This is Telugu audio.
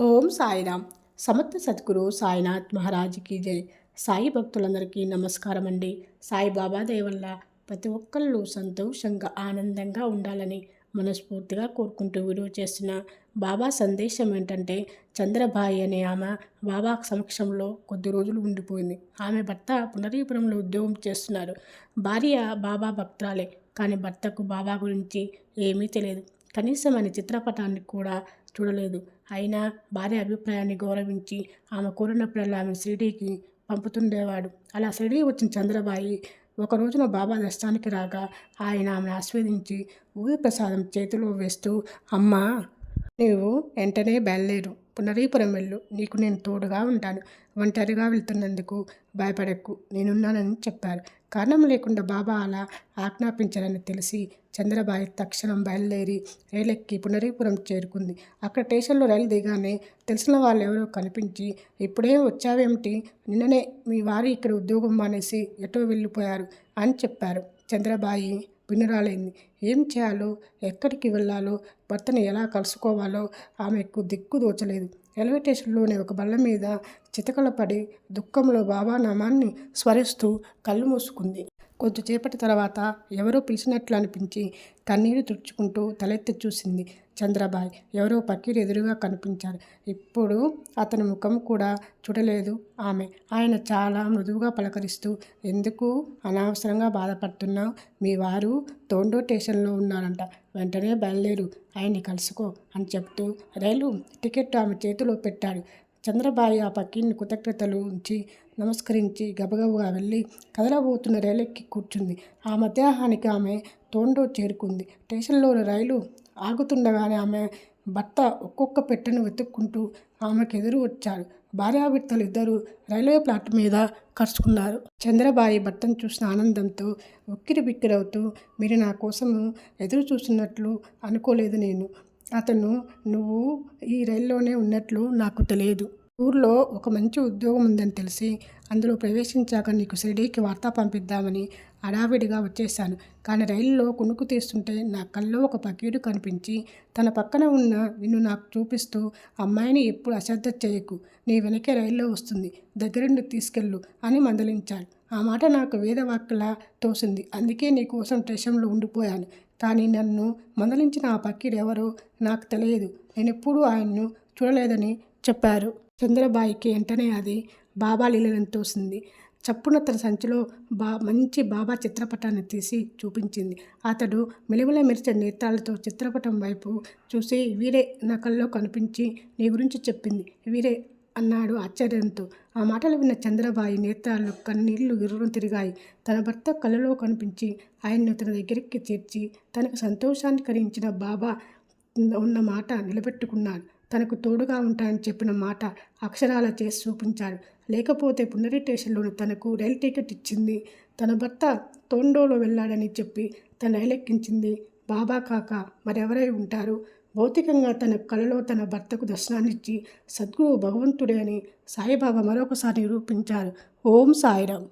ఓం సాయిరామ్. సమర్థ సద్గురు సాయినాథ్ మహారాజ్కి జై. సాయి భక్తులందరికీ నమస్కారం అండి సాయిబాబా దయ వల్ల ప్రతి ఒక్కళ్ళు సంతోషంగా ఆనందంగా ఉండాలని మనస్ఫూర్తిగా కోరుకుంటూ వీడియో చేసిన బాబా సందేశం ఏంటంటే చంద్రబాయి అనే ఆమె బాబా సమక్షంలో కొద్ది రోజులు ఉండిపోయింది. ఆమె భర్త పునరీపురంలో ఉద్యోగం చేస్తున్నారు. భార్య బాబా భక్తురాలే. కానీ భర్తకు బాబా గురించి ఏమీ తెలియదు. కనీసం ఆయన చిత్రపటాన్ని కూడా చూడలేదు. అయినా భార్య అభిప్రాయాన్ని గౌరవించి ఆమె కోరినప్పుడల్లా ఆమె షిరిడీకి పంపుతుండేవాడు. అలా షిరిడీ వచ్చిన చంద్రబాయి ఒక రోజున బాబా దర్శనానికి రాగా ఆయన ఆమెను ఆస్వాదించి ఊరి ప్రసాదం చేతిలో వేస్తూ అమ్మా నీవు వెంటనే బయలుదేరు. పునరీపురం వెళ్ళు నీకు నేను తోడుగా ఉంటాను. ఒంటరిగా వెళ్తున్నందుకు భయపడకు. నేనున్నానని చెప్పారు. కారణం లేకుండా బాబా అలా ఆజ్ఞాపించారని తెలిసి చంద్రబాయి తక్షణం బయలుదేరి రైలెక్కి పునరీపురం చేరుకుంది. అక్కడ స్టేషన్లో రైలు దిగానే తెలిసిన వాళ్ళు ఎవరో కనిపించి ఇప్పుడే వచ్చావేమిటి? నిన్ననే మీ వారు ఇక్కడ ఉద్యోగం మానేసి ఎటో వెళ్ళిపోయారు అని చెప్పారు చంద్రబాయి. వినురాలైంది ఏం చేయాలో ఎక్కడికి వెళ్ళాలో భర్తను ఎలా కలుసుకోవాలో ఆమెకు దిక్కు దోచలేదు. రైల్వే స్టేషన్లోని ఒక బల్ల మీద చితకల పడి దుఃఖంలో బాబా నామాన్ని స్మరిస్తూ కళ్ళు మూసుకుంది. కొద్దిసేపటి తర్వాత ఎవరో పిలిచినట్లు అనిపించి కన్నీరు తుడుచుకుంటూ తలెత్తి చూసింది చంద్రబాయ్. ఎవరో పక్కీరు ఎదురుగా కనిపించారు. ఇప్పుడు అతని ముఖం కూడా చూడలేదు ఆమె. ఆయన చాలా మృదువుగా పలకరిస్తూ ఎందుకు అనవసరంగా బాధపడుతున్నావు? మీ వారు తోండో స్టేషన్లో ఉన్నారంట. వెంటనే బయలుదేరు. ఆయన్ని కలుసుకో అని చెప్తూ రైలు టికెట్ ఆమె చేతిలో పెట్టాడు. చంద్రబాయి ఆ పక్కీని కృతజ్ఞతలు ఉంచి నమస్కరించి గబగబగా వెళ్ళి కదలబోతున్న రైలెక్కి కూర్చుంది. ఆ మధ్యాహ్నానికి ఆమె తోండో చేరుకుంది. స్టేషన్లోని రైలు ఆగుతుండగానే ఆమె భర్త ఒక్కొక్క పెట్టెను వెతుక్కుంటూ ఆమెకు ఎదురు వచ్చారు. భార్యాభర్తలు ఇద్దరు రైల్వే ప్లాట్ మీద కరుచుకున్నారు. చంద్రబాయి భర్తను చూసిన ఆనందంతో ఉక్కిరి బిక్కిరవుతూ మీరు నా కోసము ఎదురు చూస్తున్నట్లు అనుకోలేదు నేను. అతను నువ్వు ఈ రైల్లోనే ఉన్నట్లు నాకు తెలియదు. ఊర్లో ఒక మంచి ఉద్యోగం ఉందని తెలిసి అందులో ప్రవేశించాక నీకు షిరిడీకి వార్త పంపిద్దామని హడావిడిగా వచ్చేశాను. కానీ రైల్లో కునుకు తీస్తుంటే నా కల్లో ఒక పకీడు కనిపించి తన పక్కన ఉన్న నిన్ను నాకు చూపిస్తూ అమ్మాయిని ఎప్పుడు అశ్రద్ధ చేయకు నీ వెనకే రైల్లో వస్తుంది దగ్గరుండి తీసుకెళ్ళు అని మందలించాడు. ఆ మాట నాకు వేదవాక్కులా తోసింది. అందుకే నీ కోసం స్టేషన్లో ఉండిపోయాను. కానీ నన్ను మందలించిన ఆ పక్కీడు ఎవరో నాకు తెలియదు. నేను ఎప్పుడూ ఆయన్ను చూడలేదని చెప్పారు. చంద్రబాయికి వెంటనే అది బాబా లీలను తోసింది. చప్పున తన సంచిలో బా మంచి బాబా చిత్రపటాన్ని తీసి చూపించింది. అతడు మెలిమిల మెరిచే నేత్రాలతో చిత్రపటం వైపు చూసి వీరే నా కల్లో కనిపించి నీ గురించి చెప్పింది. వీరే అన్నాడు ఆశ్చర్యంతో. ఆ మాటలు విన్న చంద్రబాయి నేత్రాల్లో కన్నీళ్ళు గిర్రును తిరిగాయి. తన భర్త కళ్ళలో కనిపించి ఆయన్ను తన దగ్గరికి చేర్చి తనకు సంతోషాన్ని కలిగించిన బాబా ఉన్న మాట నిలబెట్టుకున్నాడు. తనకు తోడుగా ఉంటానని చెప్పిన మాట అక్షరాల చేసి చూపించాడు. లేకపోతే పునరి స్టేషన్లోని తనకు రైలు టికెట్ ఇచ్చింది. తన భర్త తోండోలో వెళ్ళాడని చెప్పి తన రైలెక్కించింది. బాబా కాక మరెవరై ఉంటారు? భౌతికంగా తన కలలో తన భర్తకు దర్శనాన్నిచ్చి సద్గురు భగవంతుడే అని సాయిబాబా మరొకసారి నిరూపించారు. ఓం సాయిరామ్.